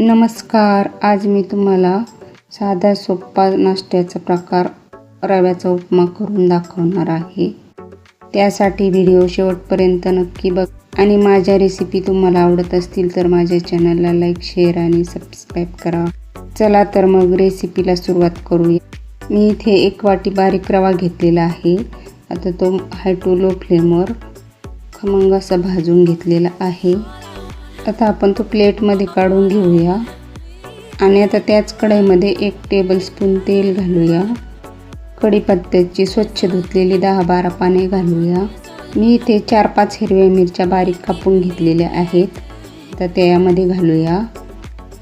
नमस्कार आज मी तुम्हाला साधा सोपा नाश्त्याचा प्रकार रव्याचा उपमा करून दाखवणार आहे. त्यासाठी व्हिडिओ शेवटपर्यंत नक्की बघ. आणि माझ्या रेसिपी तुम्हाला आवडत असतील तर माझ्या चॅनलला लाईक शेअर आणि सबस्क्राईब करा. चला तर मग रेसिपीला सुरुवात करूया. मी इथे एक वाटी बारीक रवा घेतलेला आहे. आता तो हाय टू लो फ्लेमवर खमंग असा भाजून घेतलेला आहे. आता आपण तो प्लेटमध्ये काढून घेऊया. आणि आता त्याच कढईमध्ये एक टेबलस्पून तेल घालूया. कढीपत्त्याची स्वच्छ धुतलेली दहा बारा पाने घालूया. मी इथे चार पाच हिरव्या मिरच्या बारीक कापून घेतलेल्या आहेत. आता त्यामध्ये घालूया.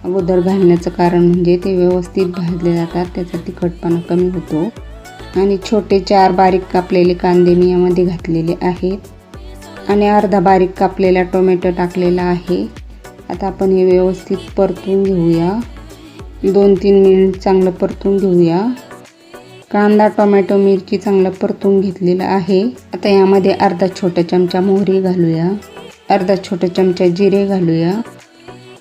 अगोदर घालण्याचं कारण म्हणजे ते व्यवस्थित भाजले जातात त्याचा तिखटपणा कमी होतो. आणि छोटे चार बारीक कापलेले कांदे मी यामध्ये घातलेले आहेत. आणि अर्धा बारीक कापलेला टोमॅटो टाकलेला आहे. आता आपण हे व्यवस्थित परतून घेऊया. दोन तीन मिनिट चांगलं परतून घेऊया. कांदा टोमॅटो मिरची चांगलं परतून घेतलेलं आहे. आता यामध्ये अर्धा छोटा चमचा मोहरी घालूया. अर्धा छोटा चमचा जिरे घालूया.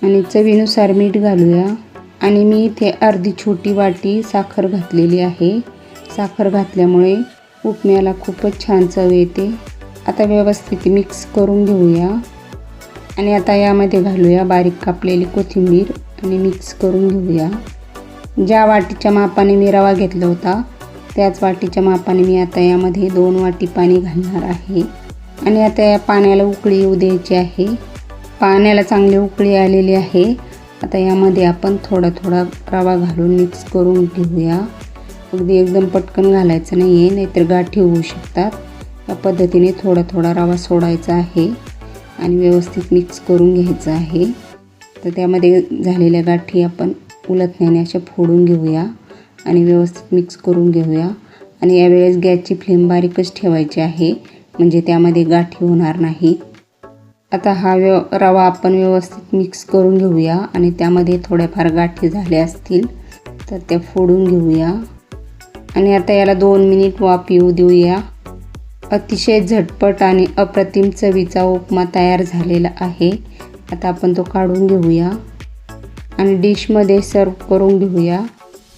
आणि चवीनुसार मीठ घालूया. आणि मी इथे अर्धी छोटी वाटी साखर घातलेली आहे. साखर घातल्यामुळे उपम्याला खूपच छान चव येते. आता व्यवस्थित मिक्स करून घेऊया. आणि आता यामध्ये घालूया बारीक कापलेली कोथिंबीर आणि मिक्स करून घेऊया. ज्या वाटीच्या मापाने मी रवा घेतला होता त्याच वाटीच्या मापाने मी आता यामध्ये दोन वाटी पाणी घालणार आहे. आणि आता या पाण्याला उकळी येऊ द्यायची आहे. पाण्याला चांगली उकळी आलेली आहे. आता यामध्ये आपण थोडा थोडा रवा घालून मिक्स करून घेऊया. अगदी एकदम पटकन घालायचं नाही आहे नाहीतर गाठी होऊ शकतात. या पद्धतीने थोडा थोडा रवा सोडायचा आहे आणि व्यवस्थित मिक्स करून घ्यायचं आहे. तर त्यामध्ये झालेल्या गाठी आपण उलटण्याने अशा फोडून घेऊया आणि व्यवस्थित मिक्स करून घेऊया. आणि यावेळेस गॅसची फ्लेम बारीकच ठेवायची आहे म्हणजे त्यामध्ये गाठी होणार नाही. आता हा व्यव रवा आपण व्यवस्थित मिक्स करून घेऊया आणि त्यामध्ये थोड्याफार गाठी झाल्या असतील तर त्या फोडून घेऊया. आणि आता याला दोन मिनिट वाफ येऊ देऊया. अतिशय झटपट आणि अप्रतिम चवीचा उपमा तयार झालेला आहे. आता आपण तो काढून घेऊया. आणि डिशमध्ये सर्व करून घेऊया.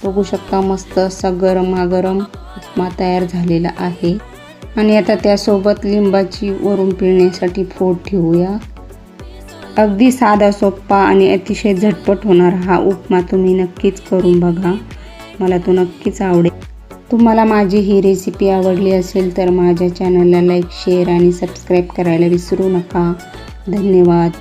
बघू शकता मस्त असा गरमागरम उपमा तयार झालेला आहे. आणि आता त्यासोबत लिंबाची वरून पिळण्यासाठी फोड ठेवूया. अगदी साधा सोप्पा आणि अतिशय झटपट होणारा हा उपमा तुम्ही नक्कीच करून बघा. मला तो नक्कीच आवडेल. तुम्हाला माझी ही रेसिपी आवडली असेल तर माझ्या चॅनलला लाईक शेअर आणि सबस्क्राईब करायला विसरू नका. धन्यवाद.